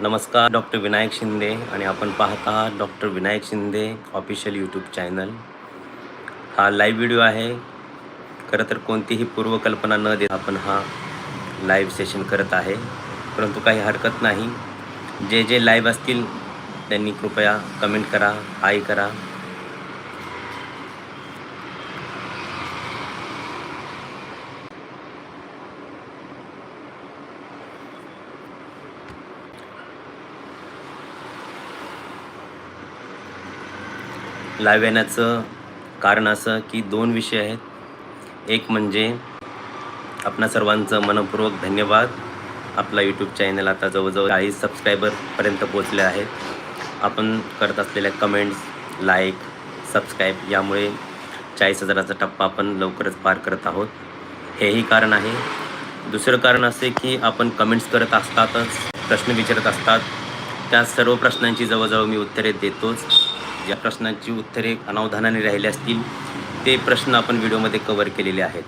नमस्कार डॉक्टर विनायक शिंदे आणि आपण पाहत आहात doctor Vinayak Shinde official YouTube channel. हा लाईव्ह व्हिडिओ आहे. खरं तर कोणतीही पूर्वकल्पना न देता आपण हा लाईव्ह सेशन करत आहे. परंतु काही हरकत नाही. जे जे लाईव्ह असतील त्यांनी कृपया कमेंट करा हाय करा. लाईव्ह येण्याचं कारण असं की दोन विषय आहेत. एक म्हणजे आपणा सर्वांचं मनपूर्वक धन्यवाद. आपला यूट्यूब चॅनल आता जवळजवळ चाळीस सबस्क्रायबरपर्यंत पोचले आहेत. आपण करत असलेल्या कमेंट्स लाईक सबस्क्राईब यामुळे चाळीस हजाराचा टप्पा आपण लवकरच पार करत आहोत. हेही कारण आहे. दुसरं कारण असे की आपण कमेंट्स करत असतातच प्रश्न विचारत असतात. त्या सर्व प्रश्नांची जवळजवळ मी उत्तरे देतोच. ज्या प्रश्नांची उत्तरे अनावधानाने राहिली असतील ते प्रश्न आपण व्हिडिओमध्ये कवर केलेले आहेत.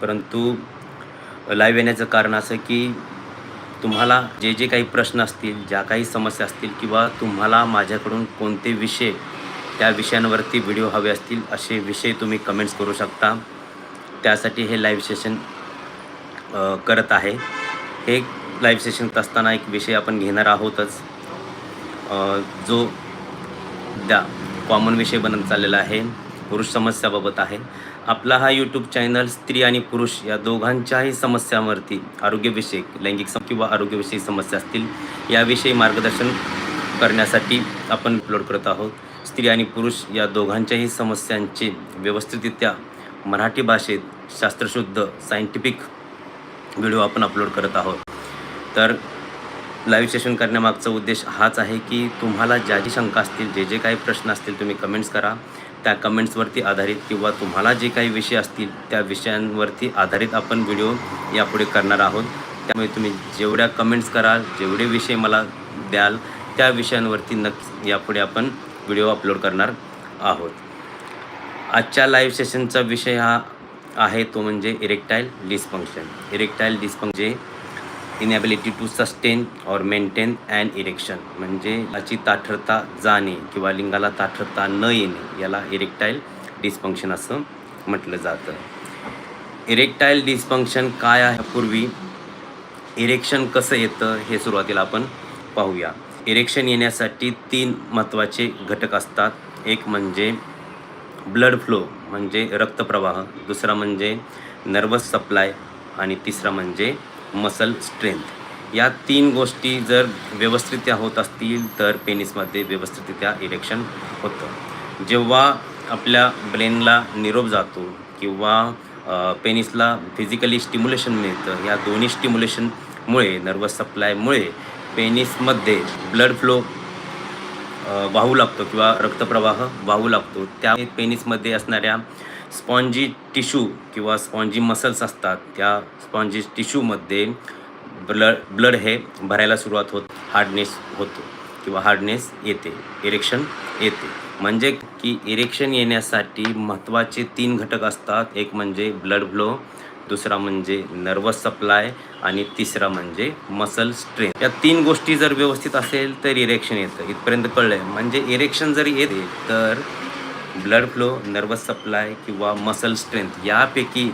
परंतु लाईव्ह येण्याचं कारण असं की तुम्हाला जे जे काही प्रश्न असतील ज्या काही समस्या असतील किंवा तुम्हाला माझ्याकडून कोणते विषय त्या विषयांवरती व्हिडिओ हवे असतील असे विषय तुम्ही कमेंट्स करू शकता. त्यासाठी हे लाईव्ह सेशन करत आहे. हे लाईव्ह सेशन असताना एक विषय आपण घेणार आहोतच. जो द्या कॉमन विषय बनत चाललेला आहे पुरुष समस्याबाबत आहे. आपला हा यूट्यूब चॅनल स्त्री आणि पुरुष या दोघांच्याही समस्यांवरती आरोग्यविषयक लैंगिक सम किंवा आरोग्यविषयी समस्या असतील याविषयी मार्गदर्शन करण्यासाठी आपण अपलोड करत आहोत. स्त्री आणि पुरुष या दोघांच्याही समस्यांचे व्यवस्थितरित्या मराठी भाषेत शास्त्रशुद्ध सायंटिफिक व्हिडिओ आपण अपलोड करत आहोत. तर लाईव्ह सेशन करण्यामागचा उद्देश हाच आहे की तुम्हाला ज्या जी शंका असतील जे जे काही प्रश्न असतील तुम्ही कमेंट्स करा. त्या कमेंट्सवरती आधारित किंवा तुम्हाला जे काही विषय असतील त्या विषयांवरती आधारित आपण व्हिडिओ यापुढे करणार आहोत. त्यामुळे तुम्ही जेवढ्या कमेंट्स कराल जेवढे विषय मला द्याल त्या विषयांवरती नक्की यापुढे आपण व्हिडिओ अपलोड करणार आहोत. आजच्या लाईव्ह सेशनचा विषय हा आहे तो म्हणजे erectile dysfunction erectile dysfunction inability to sustain और मेंटेन अँड इरेक्शन म्हणजे याची ताठरता जाणे किंवा लिंगाला ताठरता न येणे याला इरेक्टाईल डिस्फंक्शन असं म्हटलं जातं. इरेक्टाईल डिस्फंक्शन काय आहे पूर्वी इरेक्शन कसं येतं हे सुरुवातीला आपण पाहूया. इरेक्शन येण्यासाठी तीन महत्त्वाचे घटक असतात. एक म्हणजे ब्लड फ्लो म्हणजे रक्तप्रवाह. दुसरा म्हणजे नर्वस सप्लाय आणि तिसरा म्हणजे मसल स्ट्रेंथ या तीन गोष्टी जर व्यवस्थितरित्या होत असतील तर पेनिसमध्ये व्यवस्थितरित्या इरेक्शन होतं. जेव्हा आपल्या ब्रेनला निरोप जातो किंवा पेनिसला फिजिकली स्टिम्युलेशन मिळतं या दोन्ही स्टिम्युलेशनमुळे नर्वस सप्लायमुळे पेनिसमध्ये ब्लड फ्लो वाहू लागतो किंवा रक्तप्रवाह वाहू लागतो. त्या पेनिसमध्ये असणाऱ्या स्पॉन्जी टिश्यू किंवा स्पॉन्जी मसल्स असतात त्या स्पॉन्जी टिश्यूमध्ये ब्लड ब्लड हे भरायला सुरुवात होत हार्डनेस होतो किंवा हार्डनेस येते इरेक्शन येते. म्हणजे की इरेक्शन येण्यासाठी महत्त्वाचे तीन घटक असतात. एक म्हणजे ब्लड फ्लो दुसरा म्हणजे नर्वस सप्लाय आणि तिसरा म्हणजे मसल स्ट्रेंथ. या तीन गोष्टी जर व्यवस्थित असेल तर इरेक्शन येतं इथपर्यंत कळलं आहे म्हणजे इरेक्शन जर येते तर ब्लड फ्लो नर्वस सप्लाय किंवा मसल स्ट्रेंथ यापैकी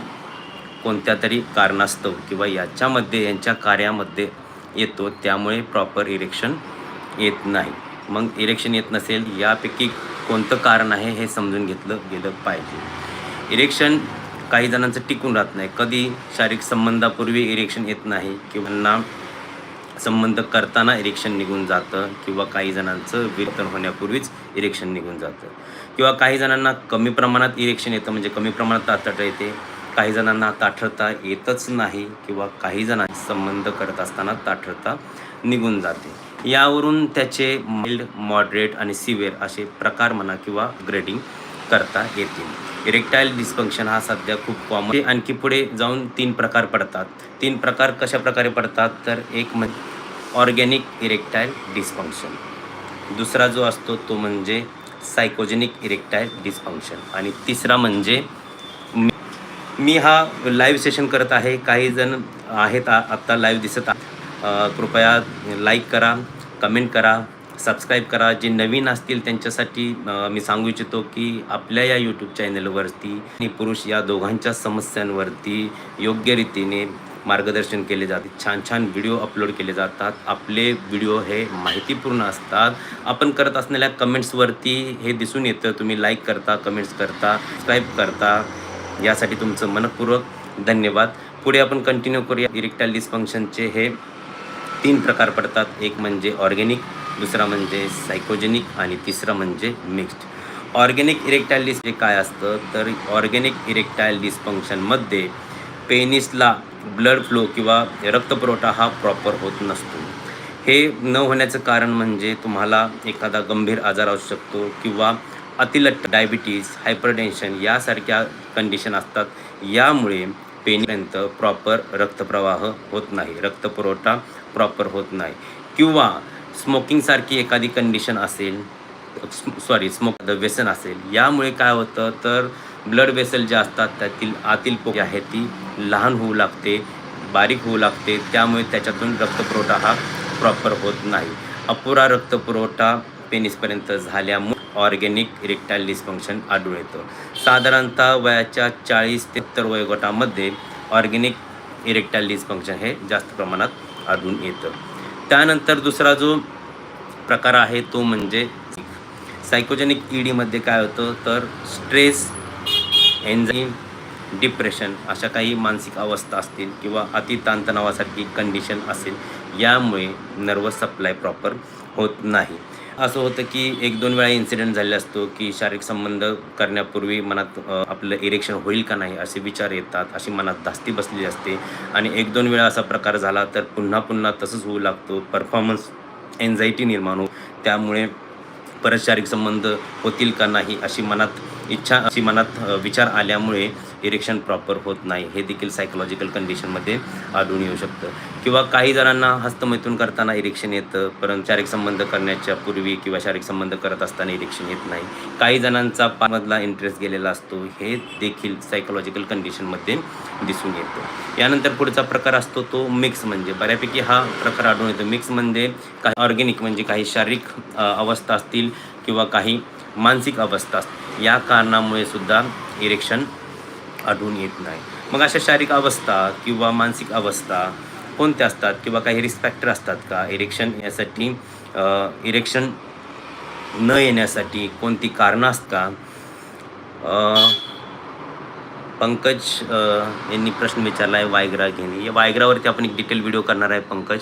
कोणत्या तरी कारणास्तव किंवा याच्यामध्ये यांच्या कार्यामध्ये येतो त्यामुळे प्रॉपर इरेक्शन येत नाही. मग इरेक्शन येत नसेल यापैकी कोणतं कारण आहे हे समजून घेतलं गेलं पाहिजे. इरेक्शन काही जणांचं टिकून राहत नाही. कधी शारीरिक संबंधापूर्वी इरेक्शन येत नाही किंवा संबंध करताना इरेक्शन निघून जातं किंवा काही जणांचं विरतन होण्यापूर्वीच इरेक्शन निघून जातं. किंवा काही जणांना कमी प्रमाणात इरेक्शन येतं म्हणजे कमी प्रमाणात तातडता येते. काही जणांना ताठरता येतच नाही किंवा काही जणांना संबंध करत असताना ताठरता निघून जाते. यावरून त्याचे माइल्ड मॉडरेट आणि सिव्हिअर असे प्रकार म्हणा किंवा ग्रेडिंग करता येतील. इरेक्टाईल डिस्फंक्शन हा सध्या खूप कॉमन आणखी पुढे जाऊन तीन प्रकार पडतात. तीन प्रकार कशा प्रकारे पडतात? तर एक म्हणजे ऑर्गॅनिक इरेक्टाईल डिस्फंक्शन दुसरा जो असतो तो म्हणजे सायकोजेनिक इरेक्टाईल डिस्फंक्शन आणि तिसरा म्हणजे मी- मी हा लाईव्ह सेशन करत आहे. काही जण आहेत आत्ता लाईव्ह दिसत कृपया लाईक करा कमेंट करा. सबस्क्राईब करा. जे नवीन असतील त्यांच्यासाठी मी सांगू इच्छितो की आपल्या या यूट्यूब चॅनलवरती आणि पुरुष या दोघांच्या समस्यांवरती योग्य रीतीने मार्गदर्शन केले जाते. छान छान व्हिडिओ अपलोड केले जातात. आपले व्हिडिओ हे माहितीपूर्ण असतात. आपण करत असलेल्या कमेंट्सवरती हे दिसून येतं. तुम्ही लाईक करता कमेंट्स करता सबस्क्राईब करता. यासाठी तुमचं मनपूर्वक धन्यवाद. पुढे आपण कंटिन्यू करूया. इरेक्टाईल डिस्फंक्शनचे हे तीन प्रकार पडतात. एक म्हणजे ऑर्गेनिक दुसरा म्हणजे सायकोजेनिक आणि तिसरं म्हणजे मिक्स्ड ऑर्गॅनिक इरेक्टाईल डिस हे काय असतं? तर ऑर्गॅनिक इरेक्टाईल डिस्फंक्शनमध्ये पेनिसला ब्लड फ्लो किंवा रक्तपुरवठा हा प्रॉपर होत नसतो. हे न होण्याचं कारण म्हणजे तुम्हाला एखादा गंभीर आजार असू शकतो किंवा अतिलट्ट डायबिटीज हायपरटेन्शन यासारख्या कंडिशन असतात. यामुळे पेनीपर्यंत प्रॉपर रक्तप्रवाह होत नाही. रक्तपुरवठा प्रॉपर होत नाही. किंवा स्मोकिंगसारखी एखादी कंडिशन असेल सॉरी स्मोक व्यसन असेल यामुळे काय होतं? तर ब्लड वेसल जे असतात त्यातील आतील पोक आहे ती लहान होऊ लागते बारीक होऊ लागते त्यामुळे त्याच्यातून रक्तपुरवठा हा प्रॉपर होत नाही. अपुरा रक्तपुरवठा पेनिसपर्यंत झाल्यामुळे ऑर्गॅनिक इरेक्टाईल डिस्फंक्शन आढळून येतं. साधारणतः वयाच्या चाळीस ते सत्तर वयोगटामध्ये ऑर्गॅनिक इरेक्टाईल डिस्फंक्शन हे जास्त प्रमाणात आढळून येतं. त्यानंतर दुसरा जो प्रकार आहे तो म्हणजे सायकोजेनिक ईडीमध्ये काय होतं? तर स्ट्रेस एन्झाईम डिप्रेशन अशा काही मानसिक अवस्था असतील किंवा अति ताणतणावासारखी कंडिशन असेल यामुळे नर्वस सप्लाय प्रॉपर होत नाही. असं होतं की एक दोन वेळा इन्सिडेंट झाले असतो की शारीरिक संबंध करण्यापूर्वी मनात आपलं इरेक्शन होईल का नाही असे विचार येतात अशी मनात धास्ती बसलेली असते. आणि एक दोन वेळा असा प्रकार झाला तर पुन्हा पुन्हा तसंच होऊ लागतो. परफॉर्मन्स एन्झायटी निर्माण हो त्यामुळे परत शारीरिक संबंध होतील का नाही अशी मनात इच्छा अशी मनात विचार आल्यामुळे इरेक्शन प्रॉपर होत नाही. हे देखील सायकोलॉजिकल कंडिशनमध्ये आढळून येऊ शकतं. किंवा काही जणांना हस्तमैथून करताना इरेक्शन येतं परंतु शारीरिक संबंध करण्याच्या पूर्वी किंवा शारीरिक संबंध करत असताना इरेक्शन येत नाही. काही जणांचा पामधला इंटरेस्ट गेलेला असतो हे देखील सायकोलॉजिकल कंडिशनमध्ये दिसून येतं. यानंतर पुढचा प्रकार असतो तो मिक्स म्हणजे. बऱ्यापैकी हा प्रकार आढळून येतो. मिक्स म्हणजे काही ऑर्गेनिक म्हणजे काही शारीरिक अवस्था असतील किंवा काही मानसिक अवस्था या कारणामुळे सुद्धा इरेक्शन आढळून येत नाही. मग अशा शारीरिक अवस्था किंवा मानसिक अवस्था कोणत्या असतात? किंवा काही रिस्क फॅक्टर असतात का? इरेक्शन यासाठी इरेक्शन न येण्यासाठी कोणती कारणं असतात का? पंकज यांनी प्रश्न विचारला आहे वायग्रा घेणे. या वायग्रावरती आपण एक डिटेल व्हिडिओ करणार आहे पंकज.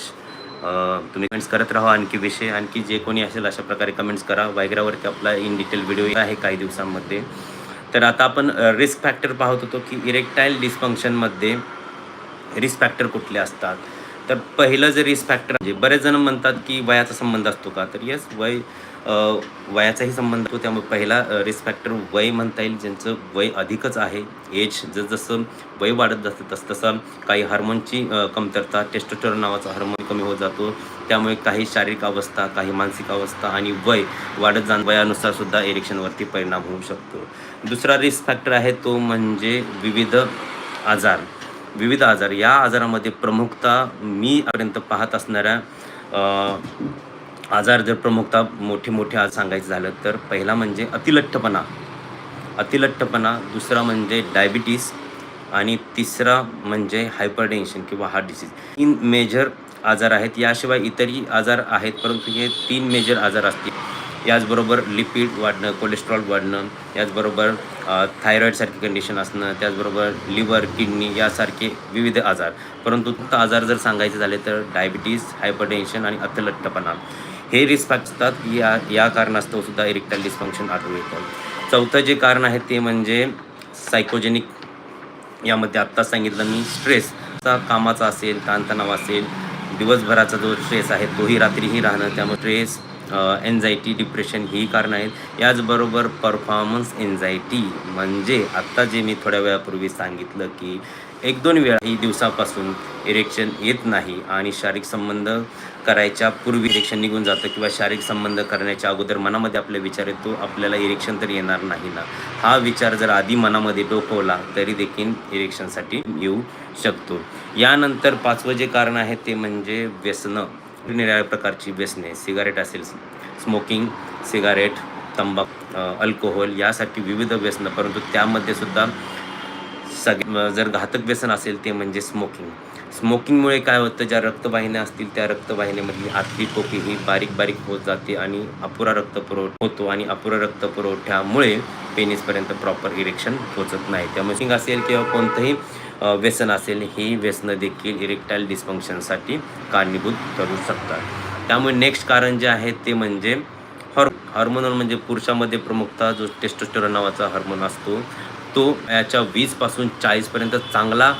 तुम्ही कमेंट्स करत राहा. आणखी विषय आणखी जे कोणी असेल अशा प्रकारे कमेंट्स करा. वायग्रावरती आपला इन डिटेल व्हिडिओ आहे काही दिवसांमध्ये. तर आता आपण रिस्क फॅक्टर पाहत होतो की इरेक्टाईल डिस्फंक्शनमध्ये रिस्क फॅक्टर कुठले असतात. तर पहिलं जे रिस्क फॅक्टर म्हणजे बरेच जण म्हणतात की वयाचा संबंध असतो का? तर येस वय वयाचाही संबंध असतो. त्यामुळे पहिला रिस्क फॅक्टर वय म्हणता येईल ज्यांचं वय अधिकच आहे. एज जसजसं वय वाढत जातं तसतसा काही हार्मोनची कमतरता टेस्टोस्टेरॉन नावाचा हार्मोन कमी होत जातो. त्यामुळे काही शारीरिक अवस्था काही मानसिक अवस्था आणि वय वाढत जाण वयानुसार सुद्धा इरेक्शनवरती परिणाम होऊ शकतो. दुसरा रिस्क फॅक्टर आहे तो म्हणजे विविध आजार. विविध आजार. या आजारामध्ये प्रमुखता मीपर्यंत पाहत असणाऱ्या आजार जर प्रमुखता मोठे मोठे आज सांगायचं झालं तर पहिला म्हणजे अतिलठ्ठपणा. अतिलठ्ठपणा दुसरा म्हणजे डायबिटीस आणि तिसरा म्हणजे हायपरटेन्शन किंवा हार्ट डिसीज तीन मेजर आजार आहेत. याशिवाय इतरही आजार आहेत परंतु हे तीन मेजर आजार असतील. याचबरोबर लिपिड वाढणं कोलेस्ट्रॉल वाढणं याचबरोबर थायरॉईडसारखी कंडिशन असणं त्याचबरोबर लिव्हर किडनी यासारखे विविध आजार. परंतु आजार जर सांगायचे झाले तर डायबिटीज हायपरटेन्शन आणि अतिलठ्ठपणा. हे रिस्क असतात या या कारणास्तव सुद्धा इरेक्टाईल डिस्फंक्शन आढळून येतं. चौथं जे कारण आहे ते म्हणजे सायकोजेनिक यामध्ये आत्ताच सांगितलं मी स्ट्रेसचा कामाचा असेल ताणतणाव असेल दिवसभराचा जो स्ट्रेस आहे तोही रात्रीही राहणं त्यामुळे स्ट्रेस एन्झायटी डिप्रेशन ही कारणं आहेत. याचबरोबर परफॉर्मन्स एन्झायटी म्हणजे आत्ता जे मी थोड्या वेळापूर्वी सांगितलं की एक दोन वेळा ही दिवसापासून इरेक्शन येत नाही आणि शारीरिक संबंध करायच्या पूर्वी इरेक्शन निघून जातं किंवा शारीरिक संबंध करण्याच्या अगोदर मनामध्ये आपले विचार येतो आपल्याला इरेक्शन तर येणार नाही ना. हा विचार जर आधी मनामध्ये डोकवला तरी देखील इरेक्शनसाठी येऊ शकतो. यानंतर पाचवं जे कारण आहे ते म्हणजे व्यसनं. निराळ्या प्रकारची व्यसने सिगारेट असेल स्मोकिंग सिगारेट तंबाख अल्कोहोल यासाठी विविध व्यसनं परंतु त्यामध्ये सुद्धा सग जर घातक व्यसन असेल ते म्हणजे स्मोकिंग स्मोकिंगमुळे काय होतं ज्या रक्तवाहिन्या असतील त्या रक्तवाहिन्यामधली आतली टोपी ही बारीक बारीक होत जाते आणि अपुरा रक्तपुरवठा होतो आणि अपुरा रक्तपुरवठ्यामुळे पेनिसपर्यंत प्रॉपर इरेक्शन पोचत नाही. त्यामुळे सिंग असेल किंवा कोणतंही व्यसन असेल ही व्यसनं देखील इरेक्टाईल डिस्फंक्शनसाठी कारणीभूत ठरू शकतात. त्यामुळे नेक्स्ट कारण जे आहे ते म्हणजे हॉर हार्मोनल म्हणजे पुरुषामध्ये प्रमुखता जो टेस्टोस्टेरॉन नावाचा हार्मोन असतो तो याच्या वीसपासून चाळीसपर्यंत चांगला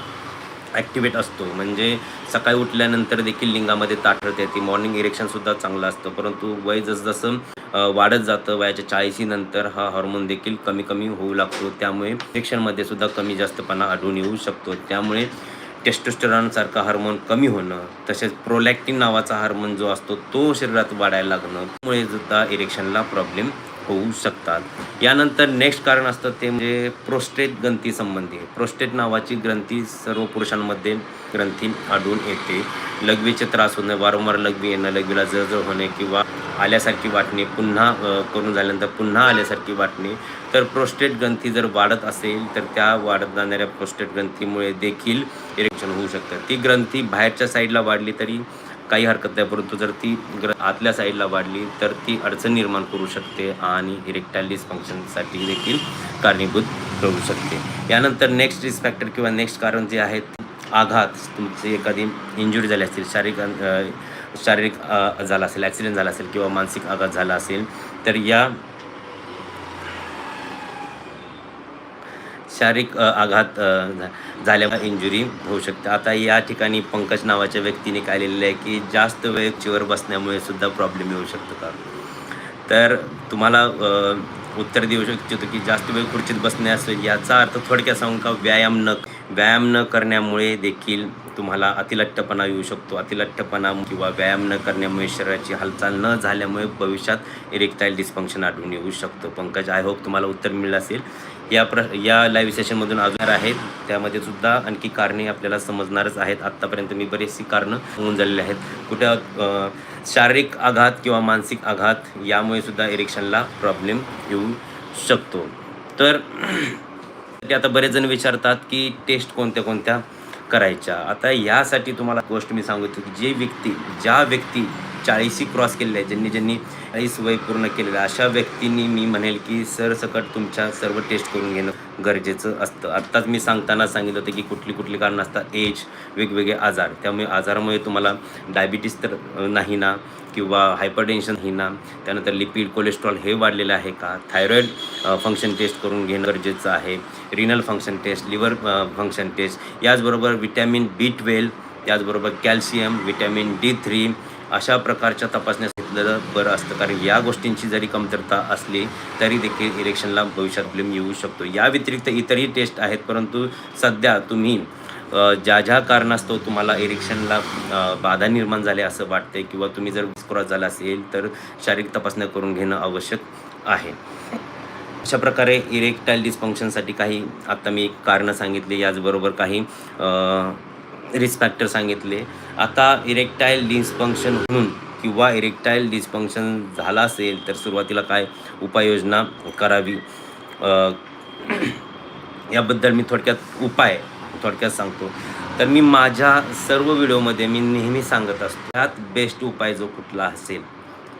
ॲक्टिवेट असतो. म्हणजे सकाळी उठल्यानंतर देखील लिंगामध्ये ताठरते ती मॉर्निंग इरेक्शनसुद्धा चांगलं असतं. परंतु वय जसजसं वाढत जातं वयाच्या चाळीसीनंतर हा हार्मोन देखील कमी कमी होऊ लागतो. त्यामुळे इरेक्शनमध्ये सुद्धा कमी जास्तपणा आढळून येऊ शकतो. त्यामुळे टेस्टोस्टेरॉनसारखा हार्मोन कमी होणं तसेच प्रोलॅक्टिन नावाचा हार्मोन जो असतो तो शरीरात वाढायला लागणं त्यामुळे सुद्धा इरेक्शनला प्रॉब्लेम होऊ शकतात. यानंतर नेक्स्ट कारण असतं ते म्हणजे प्रोस्टेट ग्रंथी संबंधी. प्रोस्टेट नावाची ग्रंथी सर्व पुरुषांमध्ये ग्रंथी आढळून येते. लघवीचे त्रास होणे वारंवार लघवी येणं लघवीला जळजळ होणे किंवा आल्यासारखी वाटणे पुन्हा करून झाल्यानंतर पुन्हा आल्यासारखी वाटणे. तर प्रोस्टेट ग्रंथी जर वाढत असेल तर त्या वाढत जाणाऱ्या प्रोस्टेट ग्रंथीमुळे देखील इरेक्शन होऊ शकतं. ती ग्रंथी बाहेरच्या साईडला वाढली तरी काही हरकत नाही परंतु जर ती ग्र आतल्या साईडला वाढली तर ती अडचण निर्माण करू शकते आणि इरेक्टाईल डिसफंक्शनसाठी देखील कारणीभूत ठरू शकते. यानंतर नेक्स्ट रिस्क फॅक्टर किंवा नेक्स्ट कारण जे आहेत आघात. तुमची एखादी इंजुरी झाली असतील शारीरिक शारीरिक झाला असेल ॲक्सिडेंट झाला असेल किंवा मानसिक आघात झाला असेल तर या शारीरिक आघात झाल्या इंजुरी होऊ शकते. आता या ठिकाणी पंकज नावाच्या व्यक्तीने काय लिहिलेलं आहे की जास्त वेळ चिवर बसण्यामुळे सुद्धा प्रॉब्लेम येऊ शकतो का? तर तुम्हाला उत्तर देऊ शकतो की जास्त वेळ खुर्चीत बसण्यास याचा अर्थ थोडक्यात सांगून का? व्यायाम न व्यायाम न करण्यामुळे देखील तुम्हाला अतिलठ्ठपणा येऊ शकतो. अतिलठ्ठपणा किंवा व्यायाम न करण्यामुळे शरीराची हालचाल न झाल्यामुळे भविष्यात इरेक्टाईल डिस्फंक्शन आढळून येऊ शकतो. पंकज आय होप तुम्हाला उत्तर मिळलं असेल. या प्र या लाईव्ह सेशनमधून अजून आहेत. त्यामध्ये सुद्धा आणखी कारणे आपल्याला समजणारच आहेत. आत्तापर्यंत मी बरीचशी कारणं होऊन झालेली आहेत. कुठं शारीरिक आघात किंवा मानसिक आघात यामुळे सुद्धा इरेक्शनला प्रॉब्लेम येऊ शकतो. तर ते आता बरेच जण विचारतात की टेस्ट कोणत्या कोणत्या करायच्या? आता यासाठी तुम्हाला गोष्ट मी सांगतो की जे व्यक्ती ज्या व्यक्ती चाळीसी क्रॉस केलेले आहे ज्यांनी ज्यांनी चाळीस वय पूर्ण केलेलं आहे. अशा व्यक्तींनी मी म्हणेल की सरसकट तुमच्या सर्व टेस्ट करून घेणं गरजेचं असतं. आत्ताच मी सांगताना सांगितलं होतं की कुठली कुठली कारण असतात? एज वेगवेगळे आजार. त्यामुळे आजारामुळे तुम्हाला डायबिटीस तर नाही ना किंवा हायपरटेन्शन ही ना त्यानंतर लिपिड कोलेस्ट्रॉल हे वाढलेलं आहे का? थायरॉईड फंक्शन टेस्ट करून घेणं गरजेचं आहे. Renal function test liver function test याचबरोबर विटॅमिन बी ट्वेल्व त्याचबरोबर कॅल्शियम विटॅमिन डी थ्री अशा प्रकारच्या तपासण्या घेतलेलं बरं असतं. कारण या गोष्टींची जरी कमतरता असली तरी देखील इरेक्शनला भविष्यात प्रॉब्लेम येऊ शकतो. या व्यतिरिक्त इतरही टेस्ट आहेत परंतु सध्या तुम्ही ज्या ज्या कारणास्तव तुम्हाला इरेक्शनला बाधा निर्माण झाली असं वाटते किंवा तुम्ही जर क्रॉस झाला असेल तर शारीरिक तपासण्या करून घेणं आवश्यक आहे. अशा प्रकारे इरेक्टाईल डिस्फंक्शनसाठी काही आत्ता मी कारणं सांगितली. याचबरोबर काही रिस्क फॅक्टर सांगितले. आता इरेक्टाईल डिस्फंक्शन म्हणून किंवा इरेक्टाईल डिस्फंक्शन झाला असेल तर सुरुवातीला काय उपाययोजना करावी? याबद्दल मी थोडक्यात उपाय थोडक्यात सांगतो. तर मी माझ्या सर्व व्हिडिओमध्ये मी नेहमी सांगत असतो त्यात बेस्ट उपाय जो कुठला असेल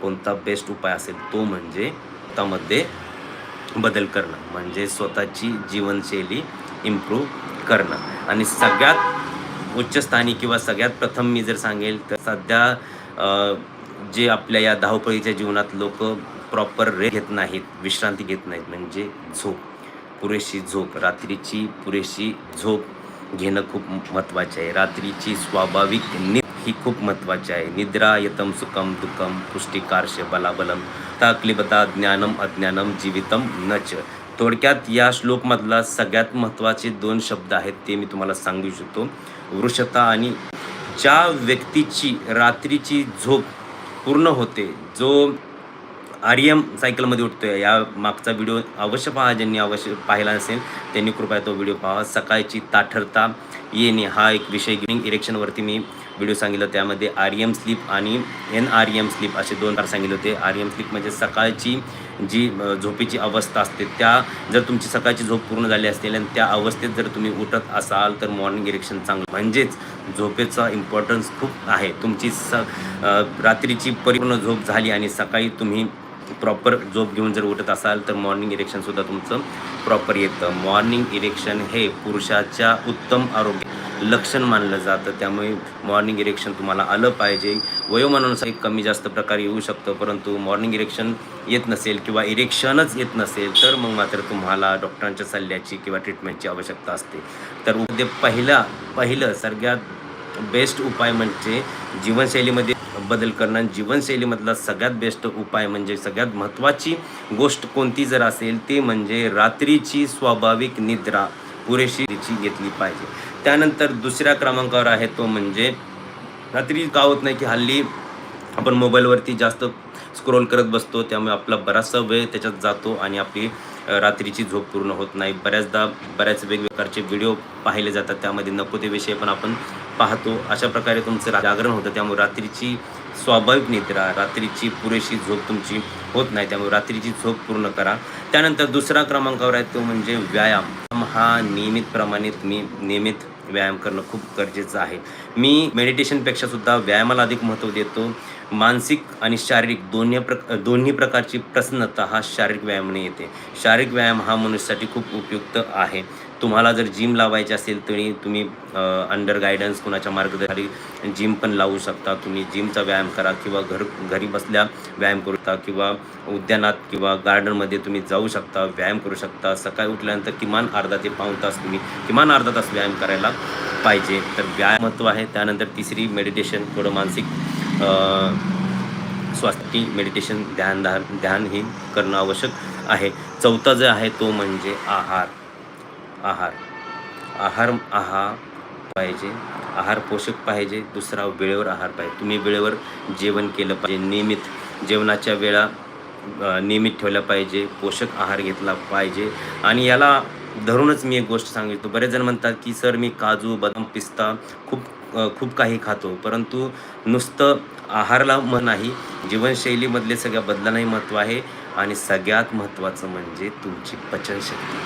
कोणता बेस्ट उपाय असेल तो म्हणजे स्वतःमध्ये बदल करणं म्हणजे स्वतःची जीवनशैली इम्प्रूव्ह करणं. आणि सगळ्यात उच्चस्थानी किंवा सगळ्यात प्रथम मी जर सांगेल तर सध्या जे आपल्या या धावपळीच्या जीवनात लोक प्रॉपर रे घेत नाहीत विश्रांती घेत नाहीत म्हणजे झोप. पुरेशी झोप. रात्रीची पुरेशी झोप घेणं खूप महत्त्वाचे आहे. रात्रीची स्वाभाविक नि ही खूप महत्त्वाची आहे. निद्रा यतम सुखम दुःखम पुष्टिकार्ष बलाबलम ताकलिबता ज्ञानम अज्ञानम जीवितम नच. थोडक्यात या श्लोकमधला सगळ्यात महत्त्वाचे दोन शब्द आहेत ते मी तुम्हाला सांगू इच्छितो वृषता आणि ज्या व्यक्तीची रात्रीची झोप पूर्ण होते जो आर एम सायकलमध्ये उठतोय या मागचा व्हिडिओ अवश्य पहा ज्यांनी अवश्य पाहिला असेल त्यांनी कृपया तो व्हिडिओ पहा. सकाळची ताठरता येणे हा एक विषय घेऊन इरेक्शनवरती मी व्हिडिओ सांगितलं. त्यामध्ये आर एम स्लीप आणि एन आर एम स्लीप असे दोन प्रकार सांगितले होते. आर एम स्लीप म्हणजे सकाळची जी झोपेची अवस्था असते त्या जर तुमची सकाळची झोप पूर्ण झाली असेल आणि त्या अवस्थेत जर तुम्ही उठत असाल तर मॉर्निंग इरेक्शन चांगलं. म्हणजेच झोपेचा इम्पॉर्टन्स खूप आहे. तुमची स रात्रीची परिपूर्ण झोप झाली आणि सकाळी तुम्ही प्रॉपर झोप घेऊन जर उठत असाल तर मॉर्निंग इरेक्शनसुद्धा तुमचं प्रॉपर येतं. मॉर्निंग इरेक्शन हे पुरुषाच्या उत्तम आरोग्य लक्षण मानलं जातं. त्यामुळे मॉर्निंग इरेक्शन तुम्हाला आलं पाहिजे. वयोमानानुसार एक कमी जास्त प्रकार येऊ शकतं परंतु मॉर्निंग इरेक्शन येत नसेल किंवा इरेक्शनच येत नसेल तर मग मात्र तुम्हाला डॉक्टरांच्या सल्ल्याची किंवा ट्रीटमेंटची आवश्यकता असते. तर उद्या पहिला पहिलं सगळ्यात बेस्ट उपाय म्हणजे जीवनशैलीमध्ये बदल करणं. जीवनशैलीमधला सगळ्यात बेस्ट उपाय म्हणजे सगळ्यात महत्त्वाची गोष्ट कोणती जर असेल ते म्हणजे रात्रीची स्वाभाविक निद्रा पुरेशी तिची घेतली पाहिजे. त्यानंतर दुसऱ्या क्रमांकावर आहे तो म्हणजे रात्री का होत नाही की हल्ली आपण मोबाईलवरती जास्त स्क्रोल करत बसतो त्यामुळे आपला बराचसा वेळ त्याच्यात जातो आणि आपली रात्रीची झोप पूर्ण होत नाही. बऱ्याचदा बऱ्याच वेगवेगळ्या प्रकारचे व्हिडिओ पाहिले जातात त्यामध्ये नको ते विषय पण आपण पाहतो. अशा प्रकारे तुमचं जागरण होतं त्यामुळे रात्रीची स्वाभाविक निद्रा रात्रीची पुरेशी झोप तुमची होत नाही त्यामुळे रात्रीची झोप पूर्ण करा. त्यानंतर दुसरा क्रमांकावर आहे तो म्हणजे व्यायाम. हा नियमित प्रमाणित मी नियमित व्यायाम करणं खूप गरजेचं आहे. मी मेडिटेशनपेक्षा सुद्धा व्यायामाला अधिक महत्त्व देतो. मानसिक आणि शारीरिक दोन्ही प्रक दोन्ही प्रकारची प्रसन्नता हा शारीरिक व्यायामाने येते. शारीरिक व्यायाम हा मनुष्यासाठी खूप उपयुक्त आहे. तुम्हाला जर जिम लावायची असेल तरी तुम्ही अंडर गायडन्स कुणाच्या मार्गदर्शनाखाली जिम पण लावू शकता. तुम्ही जिमचा व्यायाम करा किंवा घर घरी बसल्या व्यायाम करू शकता किंवा उद्यानात किंवा गार्डनमध्ये तुम्ही जाऊ शकता व्यायाम करू शकता. सकाळी उठल्यानंतर किमान अर्धा ते पाऊण तास तुम्ही किमान अर्धा तास व्यायाम करायला पाहिजे. तर व्यायाम महत्त्व आहे. त्यानंतर तिसरी मेडिटेशन थोडं मानसिक स्वास्थ्य मेडिटेशन ध्यान ध्यान ध्यान हे करणं आवश्यक आहे. चौथा जो आहे तो म्हणजे आहार. आहार. आहार आहार पाहिजे. आहार पोषक पाहिजे. दुसरा वेळेवर आहार पाहिजे. तुम्ही वेळेवर जेवण केलं पाहिजे. नियमित जेवणाच्या वेळा नियमित ठेवल्या पाहिजे. पोषक आहार घेतला पाहिजे. आणि याला धरूनच मी एक गोष्ट सांगितलो. बरेच जण म्हणतात की सर मी काजू बदाम पिस्ता खूप खूप काही खातो. परंतु नुसतं आहारला मन नाही. जीवनशैलीमधले सगळ्या बदलांनाही महत्त्व आहे. आणि सगळ्यात महत्त्वाचं म्हणजे तुमची पचनशक्ती.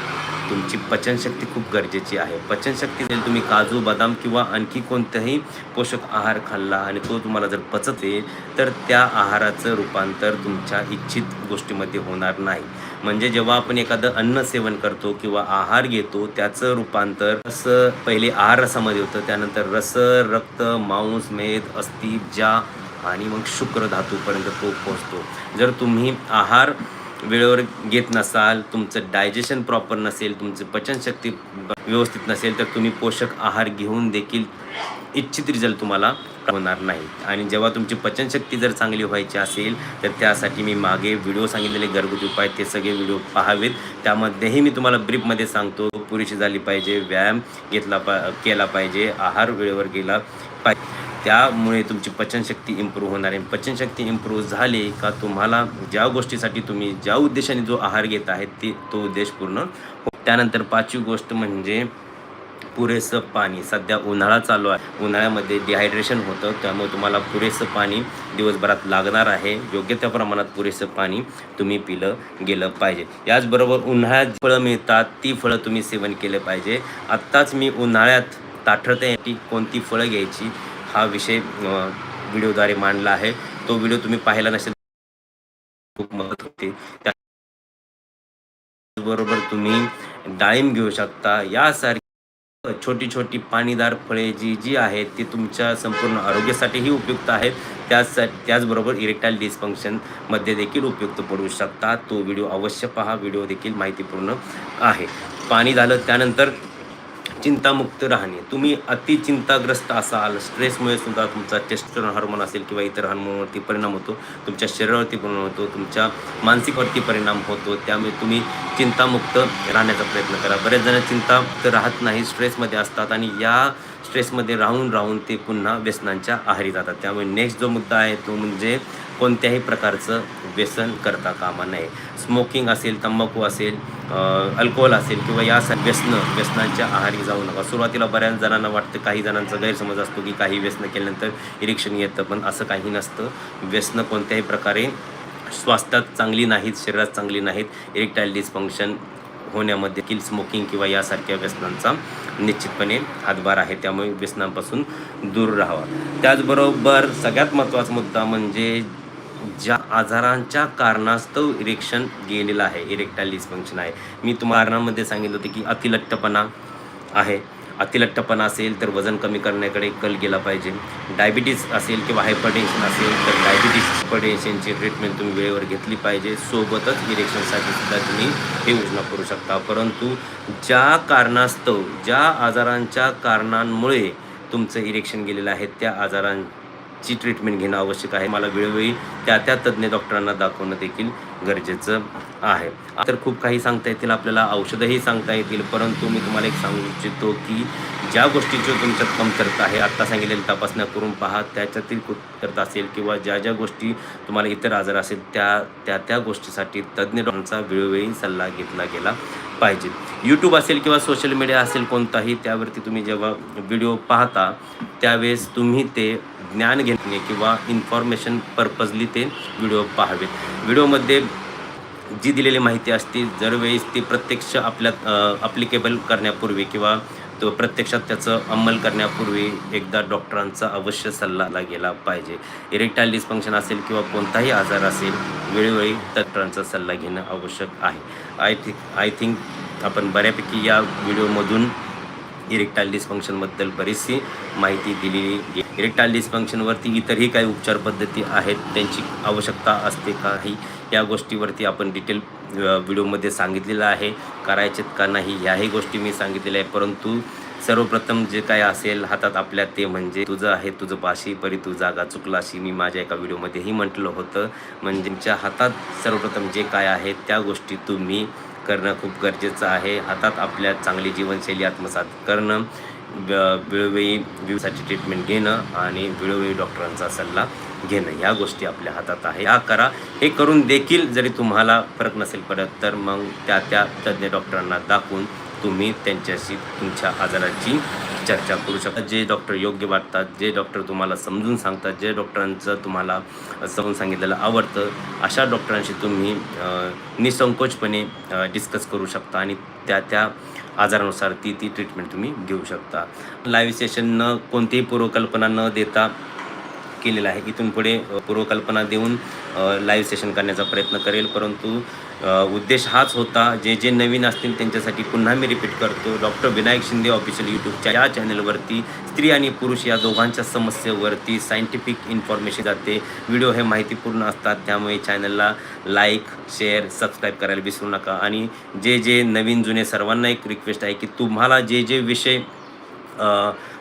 तुमची पचनशक्ती खूप गरजेची आहे. पचनशक्ती जर तुम्ही काजू बदाम किंवा आणखी कोणताही पोषक आहार खाल्ला आणि तो तुम्हाला जर पचते तर त्या आहाराचं रूपांतर तुमच्या इच्छित गोष्टीमध्ये होणार नाही. म्हणजे जेव्हा आपण एखादं अन्न सेवन करतो किंवा आहार घेतो त्याचं रूपांतर रस पहिले आहार रसामध्ये होतं त्यानंतर रस रक्त मांस मेद अस्थि ज्या आणि मग शुक्र धातूपर्यंत तो पोहोचतो. जर तुम्ही आहार वेळेवर घेत नसाल तुमचं डायजेशन प्रॉपर नसेल तुमचं पचनशक्ती व्यवस्थित नसेल तर तुम्ही पोषक आहार घेऊन देखील इच्छित रिझल्ट तुम्हाला होणार नाही. आणि जेव्हा तुमची पचनशक्ती जर चांगली व्हायची असेल तर त्यासाठी मी मागे व्हिडिओ सांगितलेले घरगुती उपाय ते सगळे व्हिडिओ पाहावेत. त्यामध्येही मी तुम्हाला ब्रीफमध्ये सांगतो पुरेशी झाली पाहिजे व्यायाम घेतला पा केला पाहिजे आहार वेळेवर गेला पाहिजे. त्यामुळे तुमची पचनशक्ती इम्प्रूव्ह होणार आहे. पचनशक्ती इम्प्रूव्ह झाली का तुम्हाला ज्या गोष्टीसाठी तुम्ही ज्या उद्देशाने जो आहार घेत आहे ते तो उद्देश पूर्ण हो. त्यानंतर पाचवी गोष्ट म्हणजे पुरेसं पाणी. सध्या उन्हाळा चालू आहे. उन्हाळ्यामध्ये डिहायड्रेशन होतं. त्यामुळे तुम्हाला पुरेसं पाणी दिवसभरात लागणार आहे. योग्य त्या प्रमाणात पुरेसं पाणी तुम्ही पिलं गेलं पाहिजे. याचबरोबर उन्हाळ्यात फळं मिळतात ती फळं तुम्ही सेवन केलं पाहिजे. आत्ताच मी उन्हाळ्यात ताठरतेसाठी कोणती फळं घ्यायची हा विषय व्हिडिओद्वारे मांडला आहे. तो व्हिडिओ तुम्ही पाहिला नसेल खूप मदत होते. त्याचबरोबर तुम्ही डाळिंब घेऊ शकता. यासारखी छोटी छोटी पाणीदार फळे जी जी आहेत ती तुमच्या संपूर्ण आरोग्यासाठीही उपयुक्त आहेत. त्याच त्याचबरोबर इरेक्टाईल डिस्फंक्शनमध्ये देखील उपयुक्त पडू शकतात. तो व्हिडिओ अवश्य पहा. व्हिडिओ देखील माहितीपूर्ण आहे. पाणी झालं त्यानंतर चिंतामुक्त राहणे. तुम्ही अति चिंताग्रस्त असाल. स्ट्रेसमुळे सुद्धा तुमचा टेस्टोस्टेरॉन हार्मोन असेल किंवा इतर हार्मोनवरती परिणाम होतो. तुमच्या शरीरावरती परिणाम होतो. तुमच्या मानसिकवरती परिणाम होतो. त्यामुळे तुम्ही चिंतामुक्त राहण्याचा प्रयत्न करा. बरेच जण चिंतामुक्त राहत नाही. स्ट्रेसमध्ये असतात आणि या स्ट्रेसमध्ये राहून राहून ते पुन्हा व्यसनांच्या आहारी जातात. त्यामुळे नेक्स्ट जो मुद्दा आहे तो म्हणजे कोणत्याही प्रकारचं व्यसन करता कामा नये. स्मोकिंग असेल तंबाखू असेल अल्कोहोल असेल किंवा या व्यसनं व्यसन व्यसनांच्या आहारी जाऊ नका. सुरुवातीला बऱ्याच जणांना वाटतं काही जणांचा गैरसमज असतो की काही व्यसन केल्यानंतर इरिक्शन येतं पण असं काही नसतं. व्यसनं कोणत्याही प्रकारे स्वास्थ्यात चांगली नाहीत शरीरात चांगली नाहीत. इरेक्टाईल डिसफंक्शन होण्यामध्ये देखील स्मोकिंग किंवा यासारख्या व्यसनांचा निश्चितपणे हातभार आहे त्यामुळे व्यसनांपासून दूर राहावा. त्याचबरोबर सगळ्यात महत्त्वाचा मुद्दा म्हणजे ज्या आजारांच्या कारणास्तव इरेक्शन गेलेलं आहे इरेक्टाईल डिस्फंक्शन आहे. मी तुम्हाला कारणामध्ये सांगितलं होतं की अतिलट्टपणा आहे. अतिलट्टपणा असेल तर वजन कमी करण्याकडे कल गेला पाहिजे. डायबिटीज असेल किंवा हायपरटेन्शन असेल तर डायबिटीज हायपरटेन्शनची ट्रीटमेंट तुम्ही वेळेवर घेतली पाहिजे. सोबतच इरेक्शनसाठी सुद्धा तुम्ही हे योजना करू शकता. परंतु ज्या कारणास्तव ज्या आजारांच्या कारणांमुळे तुमचं इरेक्शन गेलेलं आहे त्या आजारांची ट्रीटमेंट घेणं आवश्यक आहे. मला वेळोवेळी त्या त्या तज्ज्ञ डॉक्टरांना दाखवणं देखील गरजेचं आहे. तर खूप काही सांगता येतील आपल्याला औषधंही सांगता येतील परंतु मी तुम्हाला एक सांगू इच्छितो की ज्या गोष्टीची तुमच्यात कमतरता आहे आत्ता सांगितलेली तपासण्या करून पहा त्याच्यातील कमतरता असेल किंवा ज्या ज्या गोष्टी तुम्हाला इतर आजार असेल त्या त्या त्या गोष्टीसाठी तज्ज्ञ डॉक्टरांचा वेळोवेळी सल्ला घेतला गेला पाहिजे. यूट्यूब असेल किंवा सोशल मीडिया असेल कोणताही त्यावरती तुम्ही जेव्हा व्हिडिओ पाहता त्यावेळेस तुम्ही ते ज्ञान घेणे किंवा इन्फॉर्मेशन पर्पजली ते व्हिडिओ पाहावेत व्हिडिओमध्ये जी दिलेली माहिती असते दरवेळेस ती प्रत्यक्ष आपल्यात अप्लिकेबल करण्यापूर्वी किंवा तो प्रत्यक्षात त्याचं अंमल करण्यापूर्वी एकदा डॉक्टरांचा अवश्य सल्ला गेला पाहिजे. इरेक्टाईल डिस्फंक्शन असेल किंवा कोणताही आजार असेल वेळोवेळी डॉक्टरांचा सल्ला घेणं आवश्यक आहे. आय थिंक आय थिंक आपण बऱ्यापैकी या व्हिडिओमधून इरेक्टाईल डिस्फंक्शनबद्दल बरीचशी माहिती दिलेली इरेक्टाईल डिस्फंक्शनवरती इतरही काही उपचार पद्धती आहेत त्यांची आवश्यकता असते काही या गोष्टीवरती आपण डिटेल व्हिडिओमध्ये सांगितलेलं आहे. करायचेत का नाही ह्याही गोष्टी मी सांगितलेल्या आहे परंतु सर्वप्रथम जे काय असेल हातात आपल्या ते म्हणजे तुझं आहे तुझं पाशी परी तू जागा चुकलाशी मी माझ्या एका व्हिडिओमध्येही म्हटलं होतं. म्हणजे तुमच्या हातात सर्वप्रथम जे काय आहे त्या गोष्टी तुम्ही करणं खूप गरजेचं आहे. हातात आपल्या चांगली जीवनशैली आत्मसात करणं वेळोवेळी दिवसाची ट्रीटमेंट घेणं आणि वेळोवेळी डॉक्टरांचा सल्ला घेणं ह्या गोष्टी आपल्या हातात आहे या करा. हे करून देखील जरी तुम्हाला फरक नसेल पडत तर मग त्या त्या तज्ज्ञ डॉक्टरांना दाखवून तुम्ही त्यांच्याशी तुमच्या आजाराची चर्चा करू शकता. जे डॉक्टर योग्य वाटतात जे डॉक्टर तुम्हाला समजून सांगतात जे डॉक्टरांचं तुम्हाला समजून सांगितलेलं आवडतं अशा डॉक्टरांशी तुम्ही निसंकोचपणे डिस्कस करू शकता आणि त्या त्या आजारानुसार ती ती ट्रीटमेंट तुम्ही घेऊ शकता. लाईव्ह सेशन न कोणतीही पूर्वकल्पना न देता केलेलं आहे. इथून पुढे पूर्वकल्पना देऊन लाईव्ह सेशन करण्याचा प्रयत्न करेल परंतु उद्देश हाच होता जे जे नवीन असतील त्यांच्यासाठी पुन्हा मी रिपीट करतो. डॉक्टर विनायक शिंदे ऑफिशियल यूट्यूबच्या या चॅनलवरती स्त्री आणि पुरुष या दोघांच्या समस्येवरती सायंटिफिक इन्फॉर्मेशन जाते. व्हिडिओ हे माहितीपूर्ण असतात त्यामुळे चॅनलला लाईक शेअर सबस्क्राईब करायला विसरू नका. आणि जे जे नवीन जुने सर्वांना एक रिक्वेस्ट आहे की तुम्हाला जे जे विषय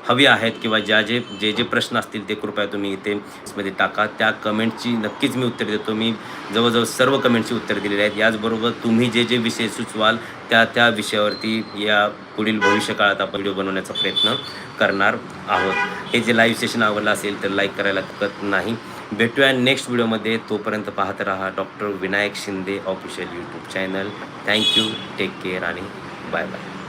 हवी आहेत किंवा ज्या जे जे जे प्रश्न असतील ते कृपया तुम्ही इथे मध्ये टाका. त्या कमेंटची नक्कीच मी उत्तर देतो. मी जवळजवळ सर्व कमेंटची उत्तर दिलेली आहेत. याचबरोबर तुम्ही जे जे विषय सुचवाल त्या त्या विषयावरती या पुढील भविष्यकाळात आपण व्हिडिओ बनवण्याचा प्रयत्न करणार आहोत. हे जे लाईव्ह सेशन आवडलं असेल तर लाईक करायला हरकत नाही. भेटूया नेक्स्ट व्हिडिओमध्ये. तोपर्यंत पाहत राहा doctor Vinayak Shinde official YouTube channel thank you take care आणि बाय बाय